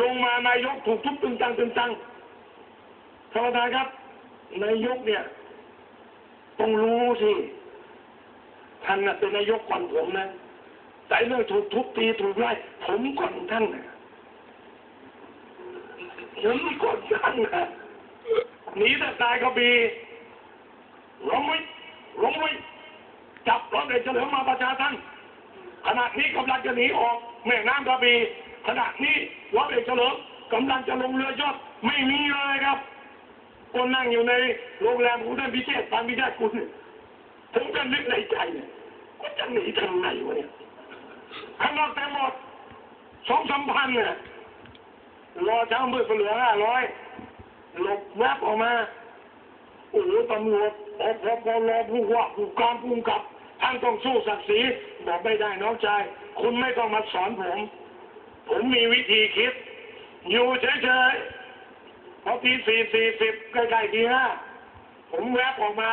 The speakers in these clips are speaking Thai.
ลงมานายกถูกทุบตึงตังตึงตังท่านประธานครับ นายกเนี่ย ต้องรู้สิท่านเป็นนายกก่อนผมนะแต่เรื่องถูกทุบตีถูกไล่ผมก่อนท่านนะผมก่อนท่านนะหนีแต่ตายก็บีล้มไว้ล้มไว้จับรถเอกเฉลิมมาประชาท่านขณะนี้กำลังจะหนีออกแม่น้ำกระบี่ ขณะนี้รถเอกเฉลิมกำลังจะลงเรือยอดไม่มีเลยครับคนนั่งอยู่ในโรงแรมของท่านพิเชษปานพิเชษคุณผมก็นึกในใจเนี่ยว่าจะหนีทางไหนวะเนี่ยข้างนอกแต่หมดสองสามพันเนี่ยรอเช้ามืดเหลือห้าร้อยหลบแวบออกมาโอ้โหตำรวจอพพรอผู้ว่าผู้การผู้กำกับท่านต้องสู้ศักดิ์ศรีบอกไม่ได้น้องชายคุณไม่ต้องมาสอนผม ผมมีวิธีคิด อยู่เฉยๆพอทีสี่สี่สิบใกล้ๆทีห้าผมแวบออกมา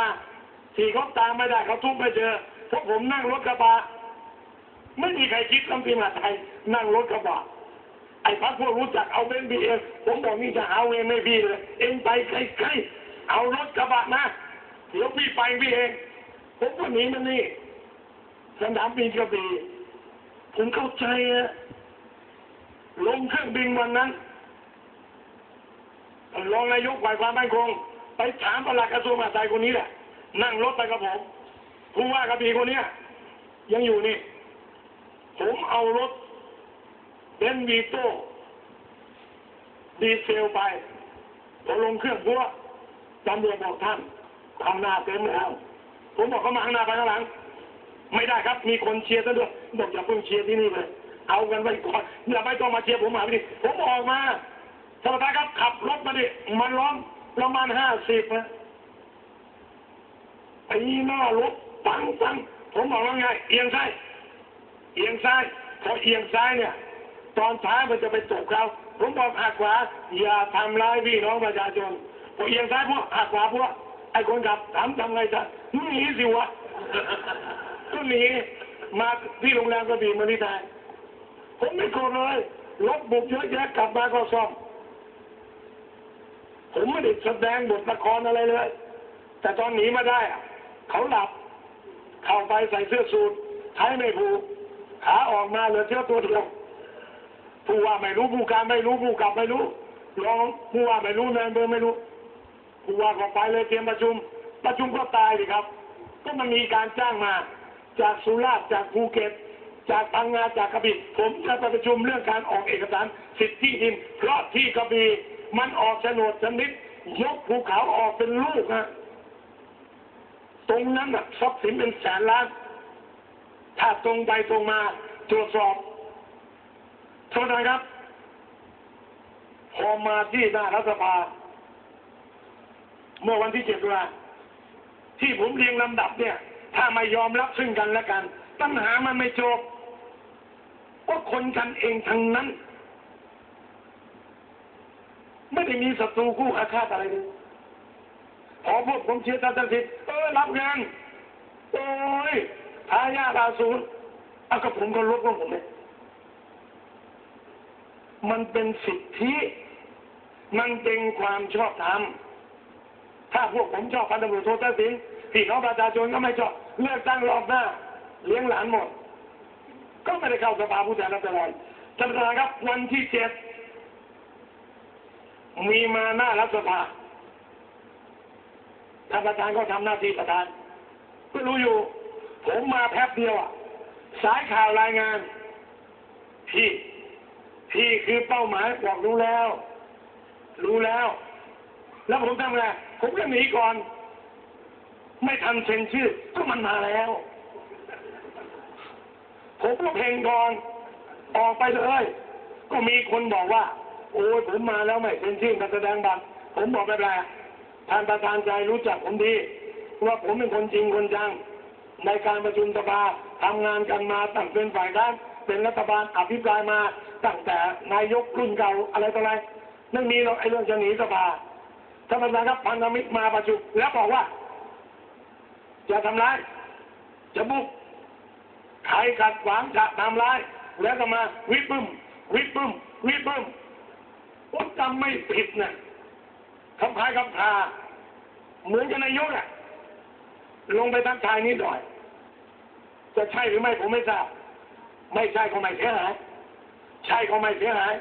ที่เขาตามไม่ได้เขาทุบไม่เจอเพราะผมนั่งรถกระบะไม่มีใครคิดคำพิมพ์ไทยนั่งรถกระบะไอ้พักพวกรู้จักเอาเบนบีเองผมบอกนี่จะเอาเองไม่พี่เลยเองไปใกล้ๆเอารถกระบะนะเดี๋ยวพี่ไปพี่เองผมก็หนีมันนี่สนามบินกระบี่ผมเข้าใจอะ ลงเครื่องบินวันนั้นรองนายกฝ่ายความมั่นคง ไปถามประหลัดกระทรวงมหาดไทยคนนี้แหละ นั่งรถไปกับผมผู้ว่ากระบี่คนเนี้ยยังอยู่นี่ ผมเอารถเบนวีโต้ดีเซลไปพอลงเครื่องพัวตำรวจบอกท่านข้างหน้าเต็มแล้ว ผมบอกเขามาข้างหน้าไปข้างหลัง ไม่ได้ครับมีคนเชียร์ซะด้วยบอกอย่าเพิ่งเชียร์ที่นี่เลย เอากันไว้ก่อนอย่าไม่ต้องมาเชียร์ผมมาพี่ผมออกมาท่านปรครับขับรถมาดิมันล้อมประมาณห้าสิบนะไอ้หน้ารถปังปังผมบอกว่าไงเอียงซ้ายเอียงซ้ายพอเอียงซ้ายเนี่ย ตอนท้ายมันจะไปตกเขาผมบอกหักขวาอย่าทำร้ายพี่น้องประชาชนพอเอียงซ้ายพวกหักขวาพวกไอ้คนขับถามทำไงจะหนีสิวะก็หนีมาที่โรงแรมกระบี่มาที่ไทย ผมไม่โกรธเลยรถบุกเยอะแยะกลับมาก็ซ่อมผมไม่ได้แสดงบทละครอะไรเลย แต่ตอนหนีมาได้อะเขาหลับ เข้าไปใส่เสื้อสูทใช้ไม่ผูกขาออกมาเหลือเที่ยวตัวเดียวผู้ว่าไม่รู้ผู้การไม่รู้ผู้กลับไม่รู้รองผู้ว่าไม่รู้นายอำเบอร์ไม่รู้ผู้ว่าก็ไปเลยเตรียมประชุม ประชุมก็ตายดิครับ ก็มันมีการจ้างมา จากสุราษฎร์จากภูเก็ต จากพังงาจากกระบี่ผมจะไปประชุมเรื่องการออกเอกสารสิทธิที่ดิน เพราะที่กระบี่มันออกโฉนดชนิด ยกภูเขาออกเป็นลูกฮะตรงนั้นน่ะทรัพย์สินเป็นแสนล้าน ถ้าตรงไปตรงมาตรวจสอบโทษนะครับ พอมาที่หน้ารัฐสภา เมื่อวันที่เจ็ดตุลาที่ผมเรียงลำดับเนี่ย ถ้าไม่ยอมรับซึ่งกันและกัน ปัญหามันไม่จบก็คนกันเองทั้งนั้น ไม่ได้มีศัตรูคู่อาฆาตอะไรเลยพอพวกผมเชียร์ตัดสิทธิ์เออรับงานโอ้ยทายาทาสูรเอากับผมก็ลดของผมเลยมันเป็นสิทธิ มันเป็นความชอบธรรม ถ้าพวกผมชอบพันตำรวจโททักษิณพี่น้องประชาชนก็ไม่ชอบเลือกตั้งรอบหน้า เลี้ยงหลานหมด ก็ไม่ได้เข้าสภาผู้แทนราษฎรท่านประธานครับวันที่เจ็ดมีมาหน้ารัฐสภาท่านประธานก็ทำหน้าที่ประธาน ก็รู้อยู่ ผมมาแป๊บเดียวอะสายข่าวรายงาน พี่ พี่คือเป้าหมายบอกรู้แล้ว รู้แล้ว แล้วผมทำไงผมก็หนีก่อน ไม่ทันเซ็นชื่อ ก็มันมาแล้ว ผมก็เพลงก่อนออกไปเลย ก็มีคนบอกว่า โอ้ยผมมาแล้วไม่เซ็นชื่อมาแสดงบัตรผมบอกไม่เป็นไรท่านประธานใจรู้จักผมดีว่าผมเป็นคนจริงคนจัง ในการประชุมสภาทำงานกันมาตั้งเป็นฝ่ายค้านเป็นรัฐบาลอภิปรายมาตั้งแต่นายกรุ่นเก่าอะไรต่ออะไรไม่มีหรอกไอ้เรื่องจะหนีสภาท่านประธานครับพันธมิตรมาประชุมแล้วบอกว่า จะทำร้ายจะบุก ใครขัดขวางจะทำร้าย แล้วก็มาวิปปึ้มวิปปึ้มวิปปึ้มำไม่ผิดนะคำพายคำพาเหมือนกับนายกอะลงไปทักทายนิดหน่อย จะใช่หรือไม่ผมไม่ทราบ ไม่ใช่ก็ไม่เสียหาย ใช่ก็ไม่เสียหาย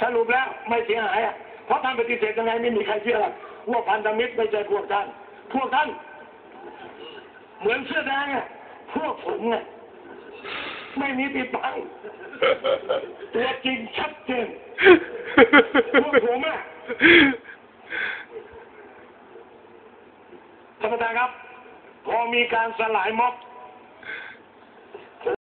สรุปแล้วไม่เสียหายอะเพราะท่านปฏิเสธยังไงไม่มีใครเชื่อหรอกว่าพันธมิตรไม่ใช่พวกท่าน พวกท่าน เหมือนเสื้อแดงอะพวกผมอะ ไม่มีปิดบังตัวจริงชัดเจนพวกผมอะท่านประธานครับ พอมีการสลายม็อบ